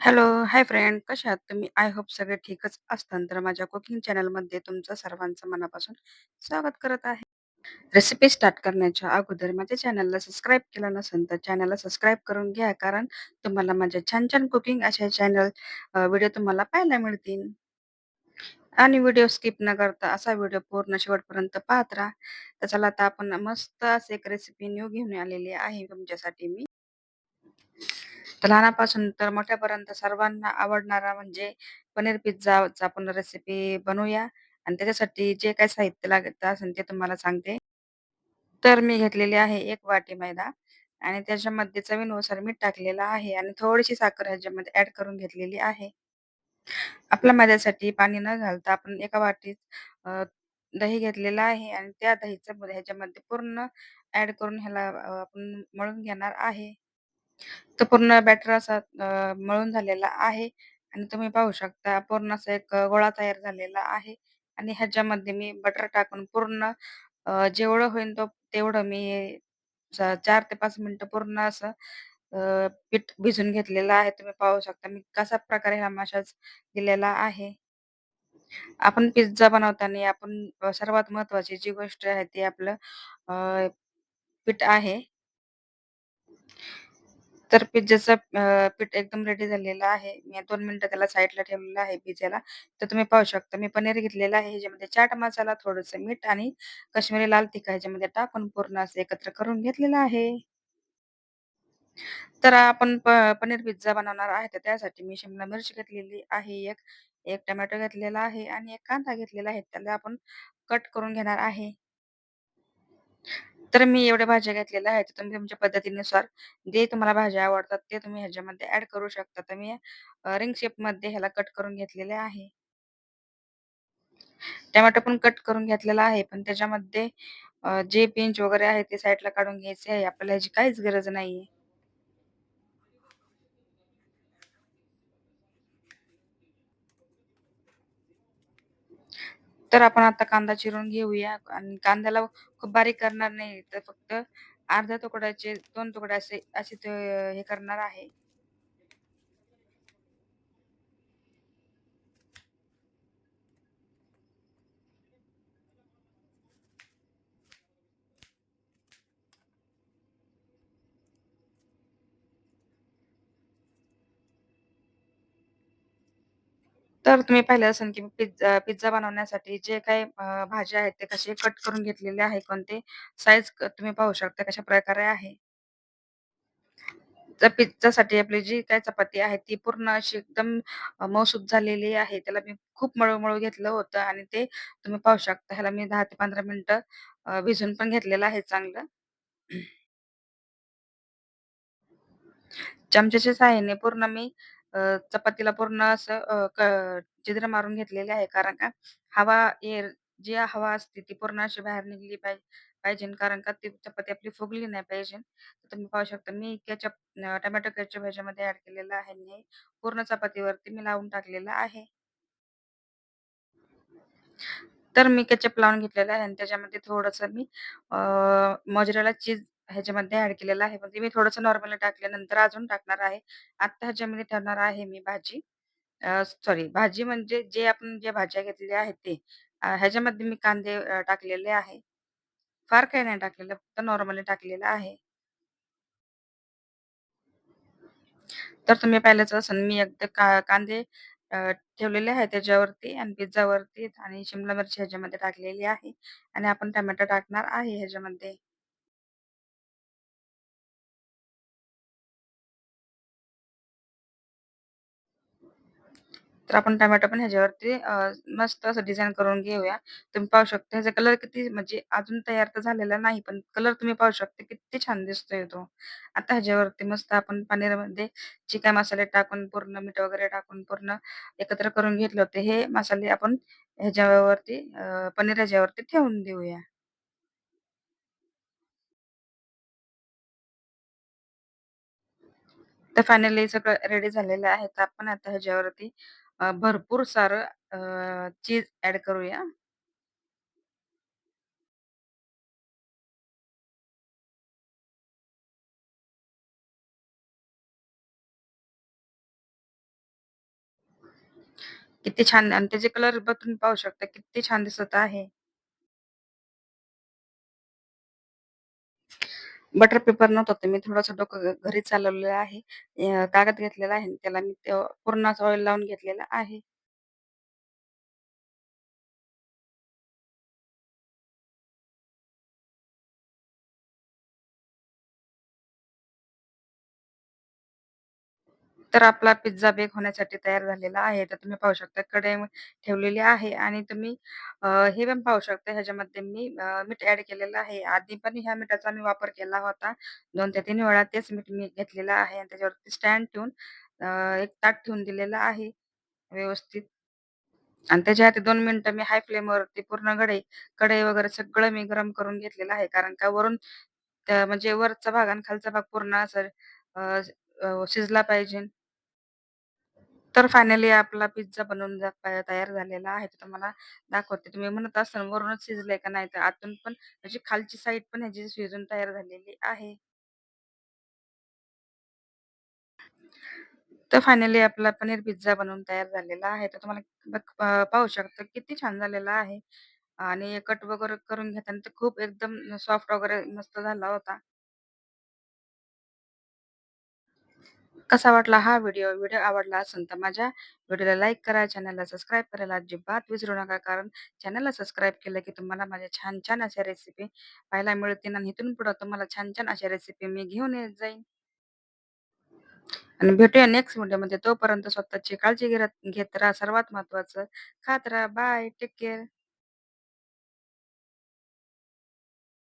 Hello, hi friend. कशा आहात तुम्ही? आय होप सगळे ठीकच असताल. तर माझ्या कुकिंग चॅनलमध्ये तुमचं सर्वांचं मनापासून स्वागत करत आहे. रेसिपी स्टार्ट करण्याच्या अगोदर माझ्या चॅनलला सबस्क्राईब केलं नसेल तर चॅनलला सबस्क्राईब करून घ्या. कारण तुम्हाला माझ्या छान-छान कुकिंग अशा चॅनल व्हिडिओ तुम्हाला पाहायला मिळतील. आणि व्हिडिओ स्किप न करता असा व्हिडिओ पूर्ण शेवटपर्यंत पाहत राहा. तर चला आता आपण मस्त अशी एक रेसिपी न्यू घेऊन आलेली आहे तुमच्यासाठी मी. तर लहानापासून तर मोठ्यापर्यंत सर्वांना आवडणारा म्हणजे पनीर पिझ्झाचा आपण रेसिपी बनवूया आणि त्याच्यासाठी जे काही साहित्य लागत असेल ते तुम्हाला सांगते. तर मी घेतलेली आहे एक वाटी मैदा आणि त्याच्यामध्ये चवीनुसार मीठ टाकलेलं आहे आणि थोडीशी साखर ह्याच्यामध्ये ऍड करून घेतलेली आहे. आपल्या मैद्यासाठी पाणी न घालता आपण एका वाटीत अ, दही घेतलेलं आहे आणि त्या दहीचं ह्याच्यामध्ये पूर्ण ऍड करून ह्याला आपण मळून घेणार आहे. तो पूर्ण बॅटर असा अ, मळून झालेला आहे आणि तुम्ही पाहू शकता पूर्ण असा एक अ, गोळा तयार झालेला आहे आणि ह्याच्यामध्ये मी बटर टाकून पूर्ण अ, जेवढं होईल तो तेवढं मी चा 4 ते 5 मिनिटं पूर्ण असं अ, पीठ भिजून घेतलेलं आहे. तुम्ही पाहू शकता मी कशा प्रकारे हा मसाज दिलेला आहे. आपण पिझ्झा बनवताना आपण अ, सर्वात महत्त्वाची जी गोष्ट आहे ती आपलं अ, पीठ आहे. तर पिझ्झाचा अ, पीठ एकदम रेडी झालेला आहे. मी 2 मिनिटं त्याला साईडला ठेवलेलं आहे पिझ्झाला. तर तुम्ही पाहू शकता मी पनीर घेतलेलं आहे. ह्याच्यामध्ये चाट मसाला, थोडंसं मीठ आणि काश्मीरी लाल तिखट ह्याच्यामध्ये टाकून पूर्ण असं एकत्र करून घेतलेलं आहे. तर आपण प पनीर पिझ्झा बनवणार आहे, तर त्यासाठी मी शिमला मिरची घेतलेली आहे एक, एक टोमॅटो घेतलेला आहे आणि एक कांदा घेतलेला आहे. त्याला आपण कट करून घेणार आहे. तर मी एवढ्या भाज्या घेतलेल्या आहेत. तुम्ही तुमच्या पद्धतीनुसार जे तुम्हाला भाज्या आवडतात ते तुम्ही ह्याच्यामध्ये ॲड करू शकता. तर मी अ, रिंग शेपमध्ये ह्याला कट करून घेतलेले आहे. टोमॅटो पण कट करून घेतलेला आहे. पण त्याच्यामध्ये अ, जे पिंच वगैरे आहे ते साईडला काढून घ्यायचे आहे. आपल्याला ह्याची काहीच गरज नाहीये. तर आपण आता कांदा चिरून घेऊया आणि कांद्याला खूप बारीक करणार नाही, तर फक्त अर्ध्या तुकड्याचे दोन तुकडे असे असे ते हे करणार आहे. तर तुम्ही पाहिलं असेल की पिझ्झा पिझ्झा बनवण्यासाठी जे काही अ, भाज्या आहेत ते कसे कट करून घेतलेले आहे, कोणते साईज तुम्ही पाहू शकता कशा प्रकारे आहे. तर पिझ्झासाठी आपली जी काही चपाती आहे ती पूर्ण अशी एकदम अ, मऊसूत झालेली आहे. त्याला मी खूप मळू-मळू घेतलं होतं आणि ते तुम्ही पाहू शकता. ह्याला मी 10 ते 15 मिनिटं अ, भिजवून पण घेतलेलं आहे चांगलं. चमच्याच्या सहाय्याने पूर्ण मी अ, चपातीला पूर्ण असं अ, क छिद्र मारून घेतलेले आहे. कारण का हवा एअर जी हवा असते ती पूर्ण अशी बाहेर निघली पाहि पाहिजे. कारण का ती चपाती आपली फुगली नाही पाहिजे. तर तुम्ही पाहू शकता मी केचप अ, टोमॅटो केचप ह्याच्यामध्ये ॲड केलेला आहे आणि हे पूर्ण चपातीवरती मी लावून टाकलेलं आहे. तर मी केचप लावून घेतलेला आहे आणि त्याच्यामध्ये थोडंसं मी अ, मोझरेला चीज ह्याच्यामध्ये ॲड केलेलं आहे. म्हणजे मी थोडंसं नॉर्मली टाकल्यानंतर अजून टाकणार आहे. आता ह्याच्यामध्ये ठेवणार आहे मी भाजी. अ, सॉरी भाजी म्हणजे जे आपण ज्या भाज्या घेतलेल्या आहेत ते. अ, ह्याच्यामध्ये मी कांदे अ, टाकलेले आहे. फार काही नाही टाकलेलं, फक्त नॉर्मली टाकलेलं आहे. तर तुम्ही पाहिलंच असेल मी एकदा का कांदे अ, ठेवलेले आहेत त्याच्यावरती आणि पिझ्झावरती आणि शिमला मिरची ह्याच्यामध्ये टाकलेली आहे आणि आपण टोमॅटो टाकणार आहे ह्याच्यामध्ये. तर आपण टोमॅटो पण ह्याच्यावरती अ, मस्त असं डिझाईन करून घेऊया. तुम्ही पाहू शकता ह्याचा कलर किती म्हणजे अजून तयार तर झालेला नाही, पण कलर तुम्ही पाहू शकता किती छान दिसतोय तो. आता ह्याच्यावरती मस्त आपण पनीरमध्ये जे काही मसाले टाकून पूर्ण मीठ वगैरे टाकून पूर्ण एकत्र करून घेतले होते, हे मसाले आपण ह्याच्यावरती अ, पनीर ह्याच्यावरती ठेवून देऊया. तर फायनली सगळं रेडी झालेलं आहे. तर आपण आता ह्याच्यावरती भरपूर सारं चीज ॲड करूया. किती छान आणि त्याचे कलर बघून पाहू शकता किती छान दिसत आहे. बटर पेपर नव्हता तर मी थोडंसं डोकं घरी चालवलेलं आहे. अ, कागद घेतलेला आहे आणि त्याला मी ते पूर्ण असं ऑइल लावून घेतलेलं आहे. तर आपला पिझ्झा बेक होण्यासाठी तयार झालेला आहे. तर तुम्ही पाहू शकता कढई ठेवलेली आहे आणि तुम्ही अ, हे पण पाहू शकता ह्याच्यामध्ये मी अ, मीठ ऍड केलेलं आहे. आधी पण ह्या मिठाचा मी वापर केला होता. दोन ते तीन वेळा तेच मीठ मी घेतलेलं आहे आणि त्याच्यावरती स्टँड ठेवून अ, एक ताट ठेवून दिलेलं आहे व्यवस्थित आणि त्याच्या आधी दोन मिनिटं मी हाय फ्लेमवरती पूर्ण कढई कढई वगैरे सगळं मी गरम करून घेतलेलं आहे. कारण का वरून त्या म्हणजे वरचा भाग आणि खालचा भाग पूर्ण असं अ, अ, शिजला पाहिजे. तर फायनली आपला पिझ्झा बनवून जा तयार झालेला आहे. तर तुम्हाला दाखवते. तुम्ही म्हणत असाल वरूनच शिजलंय का नाही? तर आतून पण म्हणजे खालची साईड पण ह्याची शिजून तयार झालेली आहे. तर फायनली आपला पनीर पिझ्झा बनवून तयार झालेला आहे. तर तुम्हाला बघ पाहू शकता किती छान झालेला आहे आणि कट वगैरे करून घेताना तर खूप एकदम सॉफ्ट वगैरे मस्त झाला होता. कसा वाटला हा व्हिडिओ? व्हिडिओ आवडला असेल तर माझ्या व्हिडिओला लाईक करा, चॅनलला सबस्क्राईब करायला अजिबात विसरू नका. कारण चॅनलला सबस्क्राईब केलं की तुम्हाला माझ्या छान-छान अशा रेसिपी पाहायला मिळतील आणि इथून पुढं तुम्हाला छान-छान अशा रेसिपी मी घेऊन येत जाईन. आणि भेटूया नेक्स्ट व्हिडिओमध्ये. तोपर्यंत स्वतःची काळजी घेत घेत राहा. सर्वात महत्वाचं खात राहा. बाय. Take care.